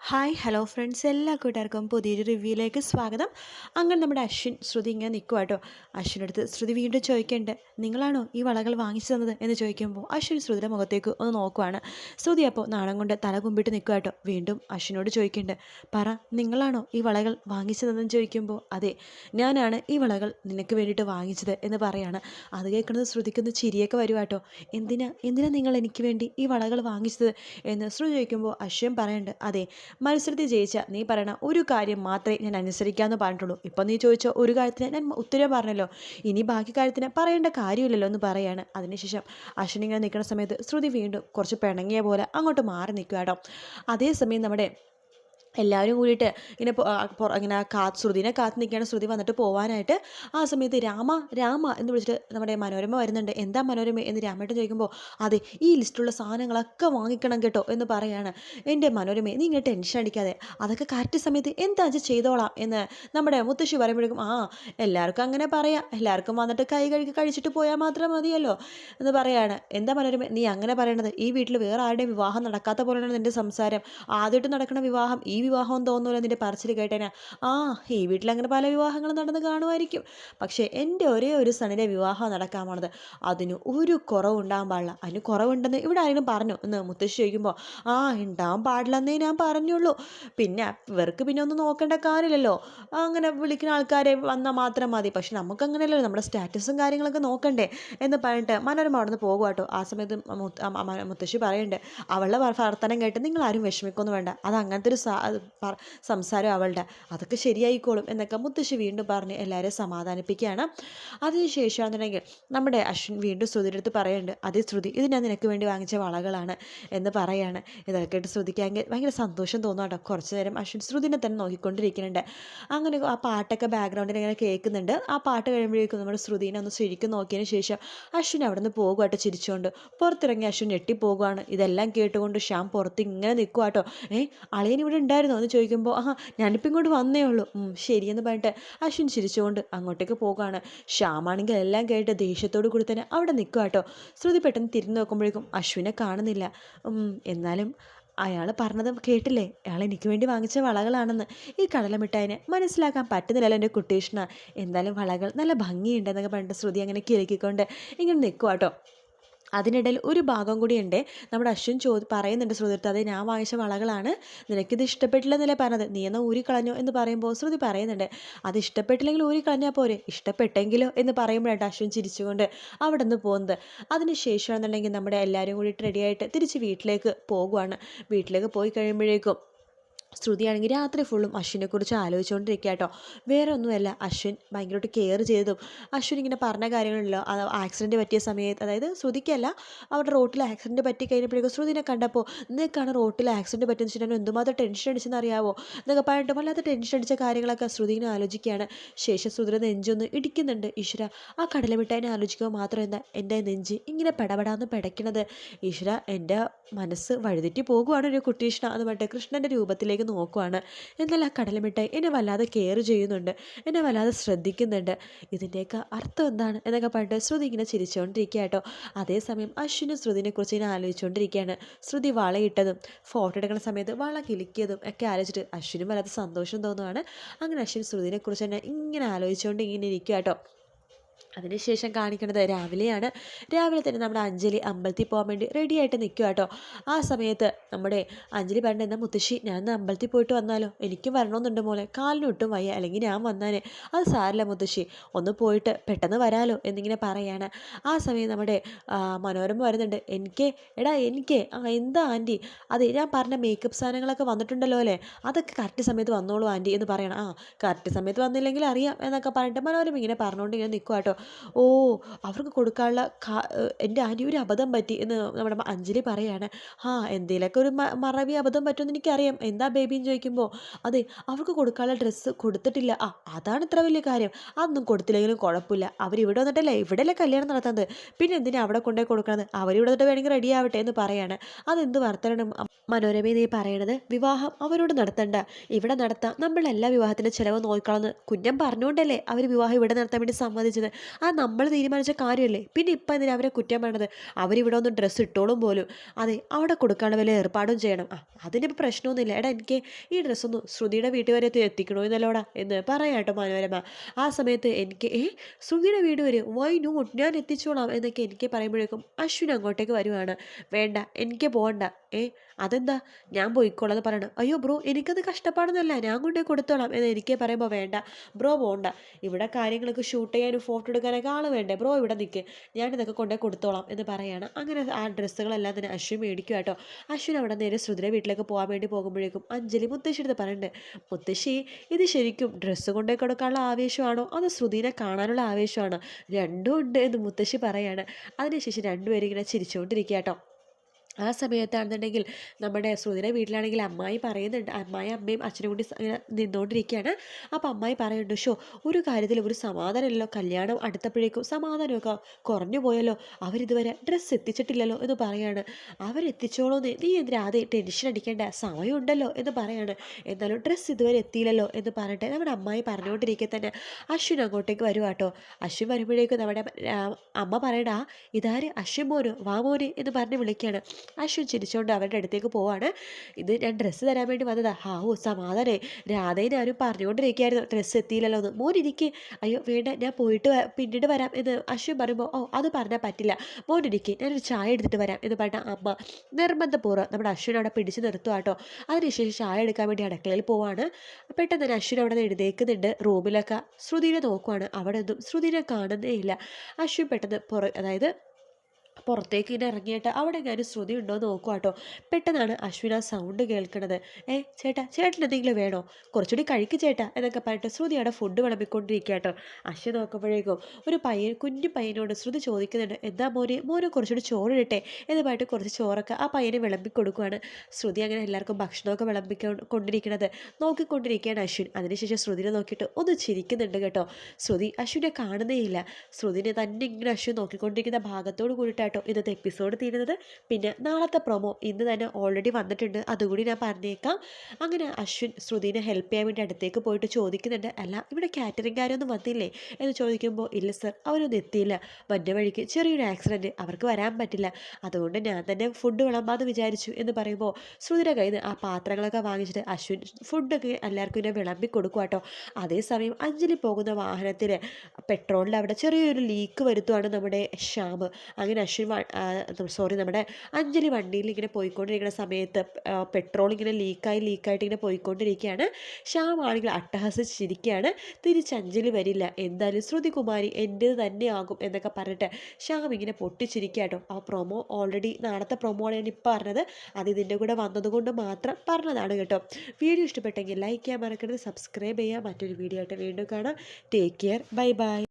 Hi hello friends എല്ലാ കൂട്ടുകാർക്കും പുതിയൊരു റിവ്യൂയിലേക്ക് സ്വാഗതം. അങ്ങനെ നമ്മുടെ അശ്വിൻ ശ്രുതി ഇങ്ങനെ നിൽക്കുക കേട്ടോ അശ്വിന്റെ അടുത്ത് ശ്രുതി വീണ്ടും ചോദിക്കേണ്ട നിങ്ങളാണോ ഈ വളകൾ വാങ്ങിച്ചു തന്നത്? എന്ന് ചോദിക്കുമ്പോൾ അശ്വിൻ ശ്രുതിയുടെ മുഖത്തേക്ക് ഒന്ന് നോക്കുവാണ്. ശ്രുതി അപ്പോൾ നാണം കൊണ്ട് തല കുമ്പിട്ട് നിൽക്കുക കേട്ടോ വീണ്ടും അശ്വിനോട് ചോദിക്കേണ്ട പറ നിങ്ങളാണോ ഈ വളകൾ വാങ്ങിച്ചു തന്നതെന്ന്? ചോദിക്കുമ്പോൾ അതെ ഞാനാണ് ഈ വളകൾ നിനക്ക് വേണ്ടിയിട്ട് വാങ്ങിച്ചത് എന്ന് പറയാണ്. അത് കേൾക്കുന്നത് ശ്രുതിക്കൊന്ന് ചിരിയൊക്കെ വരുക കേട്ടോ എന്തിനാ എന്തിനാ നിങ്ങൾ എനിക്ക് വേണ്ടി ഈ വളകൾ വാങ്ങിച്ചത്? എന്ന് ശ്രുതി ചോദിക്കുമ്പോൾ അശ്വൻ പറയേണ്ടത് അതെ മത്സരത്തിൽ ജയിച്ച നീ പറയണ ഒരു കാര്യം മാത്രമേ ഞാൻ അനുസരിക്കാമെന്ന് പറഞ്ഞിട്ടുള്ളൂ. ഇപ്പം നീ ചോദിച്ചോ ഒരു കാര്യത്തിന് ഞാൻ ഉത്തരം പറഞ്ഞല്ലോ. ഇനി ബാക്കി കാര്യത്തിന് പറയേണ്ട കാര്യമില്ലല്ലോ എന്ന് പറയാണ്. അതിനുശേഷം അശ്വിനി ഇങ്ങനെ നിൽക്കുന്ന സമയത്ത് ശ്രുതി വീണ്ടും കുറച്ച് പിണങ്ങിയ പോലെ അങ്ങോട്ട് മാറി നിൽക്കുക കേട്ടോ. അതേസമയം നമ്മുടെ എല്ലാവരും കൂടിയിട്ട് ഇങ്ങനെ ഇങ്ങനെ കാത്ത് ശ്രുതിനെ കാത്ത് നിൽക്കുകയാണ്. ശ്രുതി വന്നിട്ട് പോകാനായിട്ട് ആ സമയത്ത് രാമ രാമ എന്ന് വിളിച്ചിട്ട് നമ്മുടെ മനോരമ വരുന്നുണ്ട്. എന്താ മനോരമ എന്ന് രാമേട്ടൻ ചോദിക്കുമ്പോൾ അതെ ഈ ലിസ്റ്റിലുള്ള സാധനങ്ങളൊക്കെ വാങ്ങിക്കണം കേട്ടോ എന്ന് പറയാണ്. എന്റെ മനോരമ നീ ഇങ്ങനെ ടെൻഷൻ അടിക്കാതെ അതൊക്കെ കറക്റ്റ് സമയത്ത് എന്താ ചെയ്തോളാം എന്ന് നമ്മുടെ മുത്തശ്ശി പറയുമ്പോഴേക്കും ആ എല്ലാവർക്കും അങ്ങനെ പറയാം. എല്ലാവർക്കും വന്നിട്ട് കൈ കഴുകി കഴിച്ചിട്ട് പോയാൽ മാത്രം മതിയല്ലോ എന്ന് പറയാണ്. എന്താ മനോരമ നീ അങ്ങനെ പറയണത്? ഈ വീട്ടിൽ വേറെ ആരുടെയും വിവാഹം നടക്കാത്ത പോലെയാണ് നിന്റെ സംസാരം. ആദ്യമായിട്ട് നടക്കുന്ന വിവാഹം ഈ വിവാഹം തോന്നൂല നിന്റെ പറച്ചിൽ കേട്ടേനാ? ആ ഈ വീട്ടിൽ അങ്ങനെ പല വിവാഹങ്ങളും നടന്ന് കാണുമായിരിക്കും. പക്ഷേ എന്റെ ഒരേ ഒരു സണ്ണിന്റെ വിവാഹം നടക്കാൻ പോണത് അതിന് ഒരു കുറവുണ്ടാകാൻ പാടില്ല. അതിന് കുറവുണ്ടെന്ന് ഇവിടെ ആരെങ്കിലും പറഞ്ഞു? എന്ന് മുത്തശ്ശി ചോദിക്കുമ്പോൾ ആ ഉണ്ടാകാൻ പാടില്ലെന്നേ ഞാൻ പറഞ്ഞുള്ളൂ. പിന്നെ ഇവർക്ക് പിന്നെ ഒന്നും നോക്കേണ്ട കാര്യമില്ലല്ലോ. അങ്ങനെ വിളിക്കുന്ന ആൾക്കാരെ വന്നാൽ മാത്രം മതി. പക്ഷെ നമുക്ക് അങ്ങനെയല്ലല്ലോ നമ്മുടെ സ്റ്റാറ്റസും കാര്യങ്ങളൊക്കെ നോക്കണ്ടേ? എന്ന് പറഞ്ഞിട്ട് മനോരമ അവിടെ നിന്ന് പോകുക കേട്ടോ ആ സമയത്ത് മുത്തശ്ശി പറയുന്നുണ്ട് അവളുടെ വർത്തനം കേട്ട് നിങ്ങൾ ആരും വിഷമിക്കൊന്നും വേണ്ട. അത് അങ്ങനത്തെ ഒരു അത് സംസാരം അവളുടെ. അതൊക്കെ ശരിയായിക്കോളും എന്നൊക്കെ മുത്തശ്ശി വീണ്ടും പറഞ്ഞ് എല്ലാവരെയും സമാധാനിപ്പിക്കുകയാണ്. അതിനുശേഷമാണെന്നുണ്ടെങ്കിൽ നമ്മുടെ അശ്വിൻ വീണ്ടും ശ്രുതിയുടെ പറയുന്നുണ്ട് അതേ ശ്രുതി ഇത് ഞാൻ നിനക്ക് വേണ്ടി വാങ്ങിച്ച വളകളാണ് എന്ന് പറയാണ്. ഇതൊക്കെ കേട്ട് ശ്രുതിക്കാങ്കിൽ ഭയങ്കര സന്തോഷം തോന്നും കുറച്ച് നേരം അശ്വിൻ ശ്രുതിനെ തന്നെ നോക്കിക്കൊണ്ടിരിക്കുന്നുണ്ട്. അങ്ങനെ ആ പാട്ടൊക്കെ ബാക്ക്ഗ്രൗണ്ടിൽ ഇങ്ങനെ കേൾക്കുന്നുണ്ട്. ആ പാട്ട് കഴിയുമ്പോഴേക്കും നമ്മുടെ ശ്രുതിനെ ഒന്ന് ശരിക്കും നോക്കിയതിന് ശേഷം അശ്വിൻ അവിടെ നിന്ന് പോകുകട്ടോ ചിരിച്ചുകൊണ്ട് പുറത്തിറങ്ങി അശ്വിൻ ഞെട്ടിപ്പോകുകയാണ് ഇതെല്ലാം കേട്ടുകൊണ്ട് ശ്യാം പുറത്ത് ഇങ്ങനെ നിൽക്കുക കേട്ടോ. ഏ അളിയൻ ഇവിടെ ഉണ്ടായിരുന്നോ? എന്ന് ചോദിക്കുമ്പോൾ ആ ഞാനിപ്പോൾ ഇങ്ങോട്ട് വന്നേ ഉള്ളൂ. ശരിയെന്ന് പറഞ്ഞിട്ട് അശ്വിൻ ചിരിച്ചുകൊണ്ട് അങ്ങോട്ടേക്ക് പോകുകയാണ് ശ്യാമാണെങ്കിൽ എല്ലാം കേട്ട് ദേഷ്യത്തോടു കൂടി തന്നെ അവിടെ നിൽക്കുക കേട്ടോ ശ്രുതി പെട്ടെന്ന് തിരിഞ്ഞു നോക്കുമ്പോഴേക്കും അശ്വിനെ കാണുന്നില്ല. എന്നാലും അയാൾ പറഞ്ഞത് കേട്ടില്ലേ? അയാൾ എനിക്ക് വേണ്ടി വാങ്ങിച്ച വളകളാണെന്ന്. ഈ കടലമിഠായിനെ മനസ്സിലാക്കാൻ പറ്റുന്നില്ലല്ലോ എന്റെ കുട്ടീഷ്ണ. എന്തായാലും വളകൾ നല്ല ഭംഗിയുണ്ടെന്നൊക്കെ പറഞ്ഞിട്ട് ശ്രുതി അങ്ങനെ കിരക്കിക്കൊണ്ട് ഇങ്ങനെ നിൽക്കുക കേട്ടോ അതിനിടയിൽ ഒരു ഭാഗം കൂടിയുണ്ട്. നമ്മുടെ അശ്വിൻ ചോ പറയുന്നുണ്ട് ശ്രുതിർത്ത് അതെ ഞാൻ വാങ്ങിച്ച വളകളാണ്. നിനക്കിത് ഇഷ്ടപ്പെട്ടില്ലെന്നല്ലേ പറഞ്ഞത്? നീ എന്നാൽ ഊരിക്കളഞ്ഞോ എന്ന് പറയുമ്പോൾ ശ്രുതി പറയുന്നുണ്ട് അത് ഇഷ്ടപ്പെട്ടില്ലെങ്കിൽ ഊരിക്കളഞ്ഞാൽ പോരെ? ഇഷ്ടപ്പെട്ടെങ്കിലോ? എന്ന് പറയുമ്പോഴാണ് അശ്വിൻ ചിരിച്ചുകൊണ്ട് അവിടെ നിന്ന് പോകുന്നത്. അതിന് ശേഷമാണെന്നുണ്ടെങ്കിൽ നമ്മുടെ എല്ലാവരും കൂടി റെഡിയായിട്ട് തിരിച്ച് വീട്ടിലേക്ക് പോകുവാണ്. വീട്ടിലേക്ക് പോയി കഴിയുമ്പോഴേക്കും ശ്രുതിയാണെങ്കിൽ രാത്രി ഫുള്ളും അശ്വിനെക്കുറിച്ച് ആലോചിച്ചുകൊണ്ടിരിക്കുക കേട്ടോ. വേറെ ഒന്നുമല്ല അശ്വിൻ ഭയങ്കരമായിട്ട് കെയർ ചെയ്തതും. അശ്വിൻ ഇങ്ങനെ പറഞ്ഞ കാര്യങ്ങളല്ലോ ആക്സിഡന്റ് പറ്റിയ സമയത്ത് അതായത് ശ്രുതിക്കല്ല അവരുടെ റോട്ടിൽ ആക്സിഡന്റ് പറ്റി കഴിഞ്ഞപ്പോഴേക്കും ശ്രുതിനെ കണ്ടപ്പോൾ നിനക്കാണ് റോട്ടിൽ ആക്സിഡന്റ് പറ്റിയെന്ന് വെച്ചിട്ടുണ്ടെങ്കിൽ എന്തുമാത്രം ടെൻഷൻ അടിച്ചെന്ന് അറിയാവോ? എന്നൊക്കെ പറഞ്ഞിട്ട് വല്ലാത്ത ടെൻഷൻ അടിച്ച കാര്യങ്ങളൊക്കെ ശ്രുതിനെ ആലോചിക്കുകയാണ്. ശേഷം ശ്രുതിയുടെ നെഞ്ചൊന്ന് ഇടിക്കുന്നുണ്ട് ഈശ്വര. ആ കടലമിട്ടായിനെ ആലോചിക്കുമ്പോൾ മാത്രം എന്താ എന്റെ നെഞ്ച് ഇങ്ങനെ പെടപെടാന്ന് പെടയ്ക്കണത്. ഈശ്വര എന്റെ മനസ്സ് വഴുതിറ്റി പോകുവാണ് ഒരു കുട്ടീഷ്ണ എന്ന് പറഞ്ഞിട്ട് കൃഷ്ണന്റെ രൂപത്തിലേക്ക് നോക്കുവാണ്. എന്നാൽ ആ കടലമിട്ടായി എന്നെ വല്ലാതെ കെയർ ചെയ്യുന്നുണ്ട്. എന്നെ വല്ലാതെ ശ്രദ്ധിക്കുന്നുണ്ട്. ഇതിന്റെയൊക്കെ അർത്ഥം എന്താണ് എന്നൊക്കെ പറഞ്ഞിട്ട് ശ്രുതി ഇങ്ങനെ ചിരിച്ചുകൊണ്ടിരിക്കുക കേട്ടോ അതേസമയം അശ്വിനും ശ്രുതിനെ കുറിച്ച് ഇങ്ങനെ ആലോചിച്ചുകൊണ്ടിരിക്കുകയാണ്. ശ്രുതി വളയിട്ടതും ഫോട്ടോ എടുക്കുന്ന സമയത്ത് വള കിലിക്കിയതും ഒക്കെ ആലോചിച്ചിട്ട് അശ്വിനും വല്ലാത്ത സന്തോഷം തോന്നുവാണ്. അങ്ങനെ അശ്വിൻ ശ്രുതിനെ കുറിച്ച് തന്നെ ഇങ്ങനെ ആലോചിച്ചുകൊണ്ട് ഇങ്ങനെ ഇരിക്കുക കേട്ടോ അതിനുശേഷം കാണിക്കുന്നത് രാവിലെയാണ്. രാവിലെ തന്നെ നമ്മുടെ അഞ്ജലി അമ്പലത്തിൽ പോകാൻ വേണ്ടി റെഡിയായിട്ട് നിൽക്കുക കേട്ടോ ആ സമയത്ത് നമ്മുടെ അഞ്ജലി പറഞ്ഞ എന്താ മുത്തശ്ശി ഞാൻ അമ്പലത്തിൽ പോയിട്ട് വന്നാലോ? എനിക്കും വരണമെന്നുണ്ട് മോളെ. കാലിനൊട്ടും വയ്യ. അല്ലെങ്കിൽ ഞാൻ വന്നാനേ അത് സാരില്ല മുത്തശ്ശി. ഒന്ന് പോയിട്ട് പെട്ടെന്ന് വരാലോ എന്നിങ്ങനെ പറയാണ്. ആ സമയം നമ്മുടെ മനോരമ വരുന്നുണ്ട്. എനിക്ക് എടാ എനിക്ക് ആ എന്താ ആന്റി? അത് ഞാൻ പറഞ്ഞ മേക്കപ്പ് സാധനങ്ങളൊക്കെ വന്നിട്ടുണ്ടല്ലോ അല്ലേ? അതൊക്കെ കറക്റ്റ് സമയത്ത് വന്നോളൂ ആന്റി എന്ന് പറയണം. ആ കറക്റ്റ് സമയത്ത് വന്നില്ലെങ്കിൽ അറിയാം എന്നൊക്കെ പറഞ്ഞിട്ട് മനോരമ ഇങ്ങനെ പറഞ്ഞുകൊണ്ട് ഇങ്ങനെ നിൽക്കുക കേട്ടോ ഓ അവർക്ക് കൊടുക്കാനുള്ള എന്റെ ആന്റി ഒരു അബദ്ധം പറ്റി എന്ന് നമ്മുടെ അഞ്ജലി പറയാണ്. ആ എന്തേലൊക്കെ ഒരു മറവി അബദ്ധം പറ്റുമെന്ന് എനിക്കറിയാം. എന്താ ബേബിന്ന് ചോദിക്കുമ്പോൾ അതെ അവർക്ക് കൊടുക്കാനുള്ള ഡ്രസ്സ് കൊടുത്തിട്ടില്ല. ആ അതാണ് ഇത്ര വലിയ കാര്യം. അതൊന്നും കൊടുത്തില്ലെങ്കിലും കുഴപ്പമില്ല. അവരിവിടെ വന്നിട്ടല്ലേ ഇവിടെയല്ലേ കല്യാണം നടത്തുന്നത്? പിന്നെ എന്തിനാ അവിടെ കൊണ്ടുപോയി കൊടുക്കണത്? അവരിവിടെ വന്നിട്ട് വേണമെങ്കിൽ റെഡി ആവട്ടെ എന്ന് പറയാണ്. അതെന്ത് വർത്തനം മനോരമ നീ പറയണത് വിവാഹം അവരോട് നടത്തണ്ട. ഇവിടെ നടത്താം നമ്മളെല്ലാ വിവാഹത്തിന്റെ ചിലവ് നോക്കണമെന്ന് കുഞ്ഞം പറഞ്ഞുകൊണ്ടല്ലേ അവർ വിവാഹം ഇവിടെ നടത്താൻ വേണ്ടി സമ്മതിച്ചത്. അത് നമ്മൾ തീരുമാനിച്ച കാര്യമല്ലേ? പിന്നെ ഇപ്പം എന്തിനാ അവരെ കുറ്റം പറയണത്? അവരിവിടെ ഒന്ന് ഡ്രസ്സ് ഇട്ടോളും പോലും. അതെ അവിടെ കൊടുക്കാനുള്ള വല്ല ഏർപ്പാടും ചെയ്യണം. ആ അതിനിപ്പോൾ പ്രശ്നമൊന്നുമില്ല. എടാ എനിക്ക് ഈ ഡ്രസ്സൊന്നും ശ്രുതിയുടെ വീട്ടിൽ വരെ എത്തി- എത്തിക്കണോ എന്നല്ലോടാ എന്ന് പറയാം കേട്ടോ മനോരമ. ആ സമയത്ത് എനിക്ക് ഏ ശ്രുതിയുടെ വീട് വരെ? വൈ നോട്ട് ഞാൻ എത്തിച്ചോളാം എന്നൊക്കെ എനിക്ക് പറയുമ്പോഴേക്കും അശ്വിൻ അങ്ങോട്ടേക്ക് വരുവാണ്. വേണ്ട എനിക്ക് പോകണ്ട ഏ അതെന്താ? ഞാൻ പോയിക്കോളാം എന്ന് പറയണം. അയ്യോ ബ്രോ എനിക്കത് കഷ്ടപ്പാടൊന്നുമല്ല. ഞാൻ കൊണ്ടേ കൊടുത്തോളാം എന്ന് എനിക്ക് പറയുമ്പോൾ വേണ്ട. ബ്രോ പോകണ്ട ഇവിടെ കാര്യങ്ങളൊക്കെ ഷൂട്ട് ചെയ്യാനും ഫോട്ടോ എടുക്കാനൊക്കെ ആൾ വേണ്ടേ? ബ്രോ ഇവിടെ നിൽക്ക് ഞാൻ ഇതൊക്കെ കൊണ്ടേ കൊടുത്തോളാം എന്ന് പറയാണ്. അങ്ങനെ ആ ഡ്രസ്സുകളെല്ലാം തന്നെ അശ്വിൻ മേടിക്കും കേട്ടോ. അശ്വിൻ അവിടെ നേരെ ശ്രുതിരെ വീട്ടിലേക്ക് പോകാൻ വേണ്ടി പോകുമ്പോഴേക്കും അഞ്ജലി മുത്തശ്ശി പറയണ്ട് മുത്തശ്ശി ഇത് ശരിക്കും ഡ്രസ്സ് കൊണ്ടേ കൊടുക്കാനുള്ള ആവേശമാണോ? അതോ ശ്രുതിനെ കാണാനുള്ള ആവേശമാണോ? രണ്ടും ഉണ്ട് എന്ന് മുത്തശ്ശി പറയാണ്. അതിനുശേഷം രണ്ടുപേരും ഇങ്ങനെ ചിരിച്ചുകൊണ്ടിരിക്കുക കേട്ടോ. ആ സമയത്താണെന്നുണ്ടെങ്കിൽ നമ്മുടെ ശ്രുതിയുടെ വീട്ടിലാണെങ്കിൽ അമ്മായി പറയുന്നുണ്ട്. അമ്മായി അമ്മയും അച്ഛനും കൂടി നിന്നുകൊണ്ടിരിക്കുകയാണ് അപ്പോൾ അമ്മായി പറയുന്നുണ്ട് ഷോ ഒരു കാര്യത്തിൽ ഒരു സമാധാനമില്ലല്ലോ. കല്യാണം അടുത്തപ്പോഴേക്കും സമാധാനമൊക്കെ കുറഞ്ഞു പോയല്ലോ. അവരിതുവരെ ഡ്രസ്സ് എത്തിച്ചിട്ടില്ലല്ലോ എന്ന് പറയാണ്. അവരെത്തിച്ചോളൂന്ന് നീ എന്തിനാ ആദ്യം ടെൻഷൻ അടിക്കേണ്ട? സമയമുണ്ടല്ലോ എന്ന് പറയാണ്. എന്നാലും ഡ്രസ്സ് ഇതുവരെ എത്തിയില്ലല്ലോ എന്ന് പറഞ്ഞിട്ട് നമ്മുടെ അമ്മായി പറഞ്ഞുകൊണ്ടിരിക്കെ തന്നെ അശ്വിൻ അങ്ങോട്ടേക്ക് വരും കേട്ടോ അശ്വിൻ വരുമ്പോഴേക്കും നമ്മുടെ അമ്മ പറയടാ ഇതാര്? അശ്വിൻ മോനോ? വാമോന് എന്ന് പറഞ്ഞ് വിളിക്കുകയാണ് അശ്വിൻ ചിരിച്ചുകൊണ്ട് അവരുടെ അടുത്തേക്ക് പോവാണ്. ഇത് ഞാൻ ഡ്രസ്സ് തരാൻ വേണ്ടി വന്നതാ. ഹാവോ സമാധാനേ. രാധേനെ ആരും പറഞ്ഞുകൊണ്ടിരിക്കുകയായിരുന്നു. ഡ്രസ്സ് എത്തിയില്ലല്ലോ എന്ന്. മോൻ എനിക്ക് അയ്യോ വേണ്ട ഞാൻ പോയിട്ട് പിന്നീട് വരാം എന്ന് അശ്വിൻ പറയുമ്പോൾ ഓ അത് പറഞ്ഞാൽ പറ്റില്ല. മോൻ എനിക്ക് ഞാനൊരു ചായ എടുത്തിട്ട് വരാം എന്ന് പറഞ്ഞ അമ്മ നിർബന്ധപൂർവം നമ്മുടെ അശ്വിൻ അവിടെ പിടിച്ച് നിർത്തുക കേട്ടോ അതിനുശേഷം ചായ എടുക്കാൻ വേണ്ടി അടുക്കളയിൽ പോവാണ്. പെട്ടെന്ന് തന്നെ അശ്വിൻ അവിടെ എഴുതേക്കുന്നുണ്ട് റൂമിലൊക്കെ ശ്രുതിനെ നോക്കുവാണ്. അവിടെ ഒന്നും ശ്രുതിനെ കാണുന്നേ ഇല്ല. അശ്വിൻ പെട്ടെന്ന് പുറ അതായത് പുറത്തേക്ക് ഇങ്ങനെ ഇറങ്ങിയിട്ട് അവിടെ ഞാൻ ശ്രുതി ഉണ്ടോ എന്ന് നോക്കുക കേട്ടോ പെട്ടെന്നാണ് അശ്വിന സൗണ്ട് കേൾക്കുന്നത് ഏ ചേട്ടാ ചേട്ടൻ എന്തെങ്കിലും വേണോ? കുറച്ചുകൂടി കഴിക്ക് ചേട്ടാ എന്നൊക്കെ പറഞ്ഞിട്ട് ശ്രുതി അവിടെ ഫുഡ് വിളമ്പിക്കൊണ്ടിരിക്കുക കേട്ടോ അശ്വിൻ നോക്കുമ്പോഴേക്കും ഒരു പയ്യൻ കുഞ്ഞു പയ്യനോട് ശ്രുതി ചോദിക്കുന്നുണ്ട് എന്താ മോനെ മോനെ കുറച്ചുകൂടി ചോറിടട്ടെ എന്ന് പറഞ്ഞിട്ട് കുറച്ച് ചോറൊക്കെ ആ പയ്യനെ വിളമ്പി കൊടുക്കുവാണ് ശ്രുതി അങ്ങനെ എല്ലാവർക്കും ഭക്ഷണമൊക്കെ വിളമ്പിക്കൊ കൊണ്ടിരിക്കണത് നോക്കിക്കൊണ്ടിരിക്കുകയാണ് അശ്വിൻ. അതിനുശേഷം ശ്രുതിനെ നോക്കിയിട്ട് ഒന്ന് ചിരിക്കുന്നുണ്ട് കേട്ടോ. ശ്രുതി അശ്വിനെ കാണുന്നേ ഇല്ല ശ്രുതിനെ തന്നെ ഇങ്ങനെ അശ്വിൻ നോക്കിക്കൊണ്ടിരിക്കുന്ന ഭാഗത്തോട് കൂടിയിട്ടാട്ടോ ഇന്നത്തെ എപ്പിസോഡ് തീരുന്നത്. പിന്നെ നാളത്തെ പ്രൊമോ ഇന്ന് തന്നെ ഓൾറെഡി വന്നിട്ടുണ്ട്. അതുകൂടി ഞാൻ പറഞ്ഞേക്കാം. അങ്ങനെ അശ്വിൻ ശ്രുതിനെ ഹെൽപ്പ് ചെയ്യാൻ വേണ്ടി അടുത്തേക്ക് പോയിട്ട് ചോദിക്കുന്നുണ്ട്. അല്ല ഇവിടെ കാറ്ററിംഗുകാരൊന്നും വന്നില്ലേ? എന്ന് ചോദിക്കുമ്പോൾ ഇല്ല സർ അവരൊന്നും എത്തിയില്ല. വന്ന വഴിക്ക് ചെറിയൊരു ആക്സിഡന്റ് അവർക്ക് വരാൻ പറ്റില്ല. അതുകൊണ്ട് ഞാൻ തന്നെ ഫുഡ് വിളമ്പാന്ന് വിചാരിച്ചു എന്ന് പറയുമ്പോൾ ശ്രുതിയുടെ കയ്യിൽ നിന്ന് ആ പാത്രങ്ങളൊക്കെ വാങ്ങിച്ചിട്ട് അശ്വിൻ ഫുഡൊക്കെ എല്ലാവർക്കും ഇങ്ങനെ വിളമ്പി കൊടുക്കുക കേട്ടോ അതേസമയം അഞ്ജലി പോകുന്ന വാഹനത്തിൽ പെട്രോളിൽ അവിടെ ചെറിയൊരു ലീക്ക് വരുത്തുവാണ് നമ്മുടെ ശ്യാം. അങ്ങനെ അശ്വിൻ സോറി നമ്മുടെ അഞ്ജലി വണ്ടിയിൽ ഇങ്ങനെ പോയിക്കൊണ്ടിരിക്കുന്ന സമയത്ത് പെട്രോൾ ഇങ്ങനെ ലീക്കായി ലീക്കായിട്ട് ഇങ്ങനെ പോയിക്കൊണ്ടിരിക്കുകയാണ് ശ്യാം ആണെങ്കിൽ അട്ടഹസിച്ചിരിക്കുകയാണ് തിരിച്ച് അഞ്ജലി വരില്ല. എന്തായാലും ശ്രുതികുമാരി എന്റേത് തന്നെയാകും എന്നൊക്കെ പറഞ്ഞിട്ട് ശ്യാം ഇങ്ങനെ പൊട്ടിച്ചിരിക്കുക കേട്ടോ ആ പ്രൊമോ ഓൾറെഡി നാളത്തെ പ്രൊമോ ആണ് ഞാൻ ഇപ്പോൾ പറഞ്ഞത്. അത് ഇതിന്റെ കൂടെ വന്നതുകൊണ്ട് മാത്രം പറഞ്ഞതാണ് കേട്ടോ. വീഡിയോ ഇഷ്ടപ്പെട്ടെങ്കിൽ ലൈക്ക് ചെയ്യാൻ മറക്കരുത്. സബ്സ്ക്രൈബ് ചെയ്യുക മറ്റൊരു വീഡിയോ ആയിട്ട് വീണ്ടും കാണാം. Take care bye bye